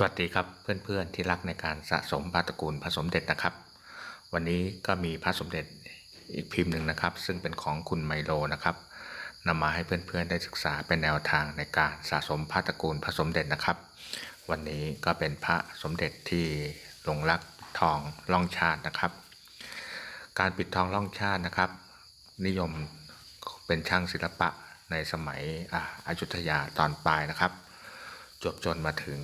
สวัสดีครับเพื่อนๆที่รักในการสะสมพระตระกูลพระสมเด็จนะครับ วันนี้ก็มีพระสมเด็จอีกพิมพ์หนึ่งนะครับ ซึ่งเป็นของคุณไมโลนะครับนำมาให้เพื่อนๆได้ศึกษาเป็นแนวทางในการสะสมพระตระกูลพระสมเด็จนะครับ วันนี้ก็เป็นพระสมเด็จที่หลงรักทองล่องชาตินะครับ การปิดทองล่องชาตินะครับ นิยมเป็นช่างศิลปะในสมัยอ่าอยุธยาตอนปลายนะครับ จบจนมาถึง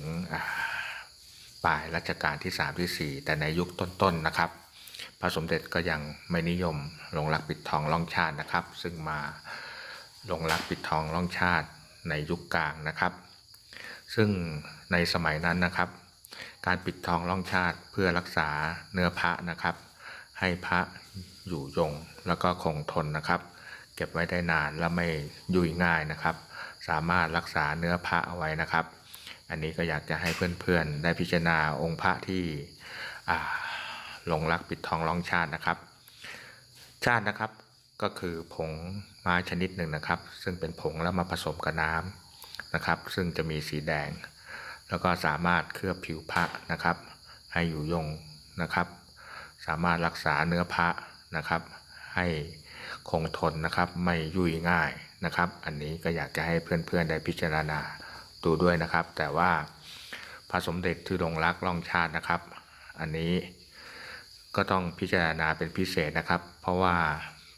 ปลายรัชกาลที่ 3 ที่ 4 แต่ในยุคต้นๆนะครับ พระสมเด็จก็ยังไม่นิยมลงรักปิดทองล่องชาตินะครับ ซึ่งมาลงรักปิดทองล่องชาติในยุคกลางนะครับ ซึ่งในสมัยนั้นนะครับ การปิดทองล่องชาติเพื่อรักษาเนื้อพระนะครับ ให้พระอยู่ยงแล้วก็คงทนนะครับ เก็บไว้ได้นานและไม่ยุ่ยง่ายนะครับ สามารถรักษาเนื้อพระเอาไว้นะครับ อันนี้ก็อยากจะให้เพื่อนๆ ได้พิจารณาองค์พระที่หลงรักปิดทองล่องชาตินะครับ ชาตินะครับก็คือผงไม้ชนิดหนึ่งนะครับ ซึ่งเป็นผงแล้วมาผสมกับน้ำนะครับ ซึ่งจะมีสีแดง แล้วก็สามารถเคลือบผิวพระนะครับ ให้อยู่ยงนะครับ สามารถรักษาเนื้อพระนะครับ ให้คงทนนะครับไม่ยุ่ยง่ายนะครับ อันนี้ก็อยากจะให้เพื่อนๆได้พิจารณา ดูด้วยนะครับ แต่ว่าพระสมเด็จที่ลงรักล่องชาตินะครับ อันนี้ก็ต้องพิจารณาเป็นพิเศษนะครับ เพราะว่า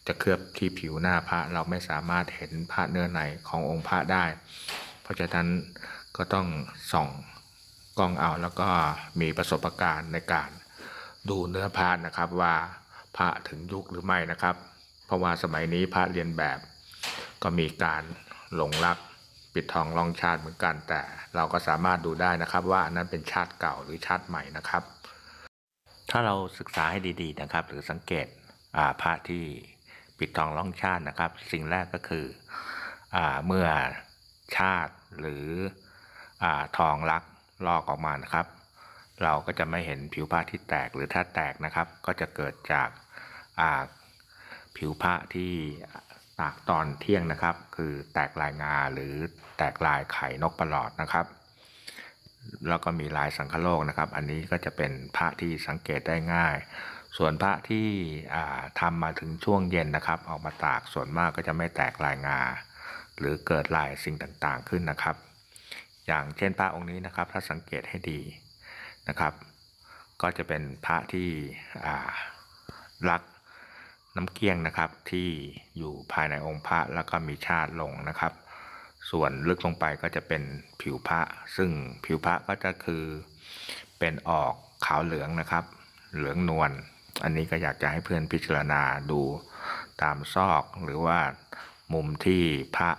จะเคลือบที่ผิวหน้าพระเราไม่สามารถเห็นพระเนื้อในขององค์พระได้ เพราะฉะนั้นก็ต้องส่องกล้องเอาแล้วก็มีประสบการณ์ในการดูเนื้อพระนะครับว่าพระถึงยุคหรือไม่นะครับ เพราะว่าสมัยนี้พระเรียนแบบก็มีการหลงรัก ปิดทองล่องชาติเหมือนกัน แต่เราก็สามารถดูได้นะครับ ว่าอันนั้นเป็นชาติเก่าหรือชาติใหม่นะครับ ถ้าเราศึกษาให้ดีๆนะครับ หรือสังเกตอ่าพระที่ปิดทองล่องชาตินะครับ สิ่งแรกก็คืออเมื่อชาติหรืออทองลักลอกออกมานะครับ เราก็จะไม่เห็นผิวพระที่แตกหรือถ้าแตกนะครับ ก็จะเกิดจากผิวพระที่ ตากตอนเที่ยงนะครับ คือแตกลายงาหรือแตกลายไข่นกประหลอดนะครับ แล้วก็มีลายสังคโลกนะครับ อันนี้ก็จะเป็นพระที่สังเกตได้ง่าย ส่วนพระที่อ่าทำมาถึงช่วงเย็นนะครับออกมาตากส่วนมากก็จะไม่แตกลายงา หรือเกิดลายสิ่งต่างๆขึ้นนะครับ อย่างเช่นพระองค์นี้นะครับ ถ้าสังเกตให้ดีนะครับ ก็จะเป็นพระที่รัก น้ำเกลี้ยงนะครับที่อยู่ภายในองค์พระแล้วก็มีชาติลงนะครับ ส่วนลึกลงไปก็จะเป็นผิวพระ ซึ่งผิวพระก็จะคือเป็นออกขาวเหลืองนะครับ เหลืองนวลอันนี้ก็อยากจะให้เพื่อนพิจารณาดูตามซอกหรือว่ามุมที่พระ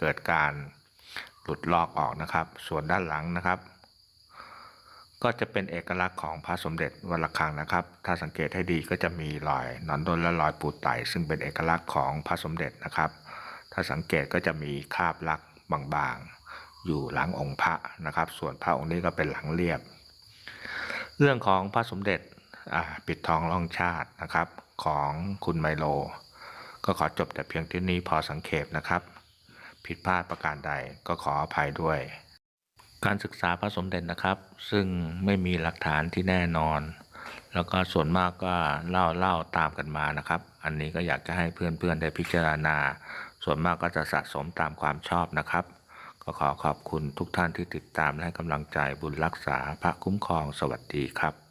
เกิดการหลุดลอกออกนะครับ ส่วนด้านหลังนะครับ ก็จะเป็นเอกลักษณ์ของพระสมเด็จวัดระฆังนะครับ ถ้าสังเกตให้ดีก็จะมีรอยหนอนดนและรอยปูไตซึ่งเป็นเอกลักษณ์ของพระสมเด็จนะครับ ถ้าสังเกตก็จะมีคราบลักบางๆ อยู่หลังองค์พระนะครับ ส่วนพระองค์นี้ก็เป็นหลังเรียบ เรื่องของพระสมเด็จปิดทองล่องชาตินะครับของคุณไมโล ก็ขอจบแต่เพียงที่นี้พอสังเขปนะครับ ผิดพลาดประการใดก็ขออภัยด้วย การศึกษาพระสมเด็จนะครับ ซึ่งไม่มีหลักฐานที่แน่นอน แล้วก็ส่วนมากก็เล่าเล่าตามกันมานะครับ อันนี้ก็อยากจะให้เพื่อนๆได้พิจารณา ส่วนมากก็จะสะสมตามความชอบนะครับ ก็ขอขอบคุณทุกท่านที่ติดตามและให้กำลังใจบุญรักษาพระคุ้มครองสวัสดีครับ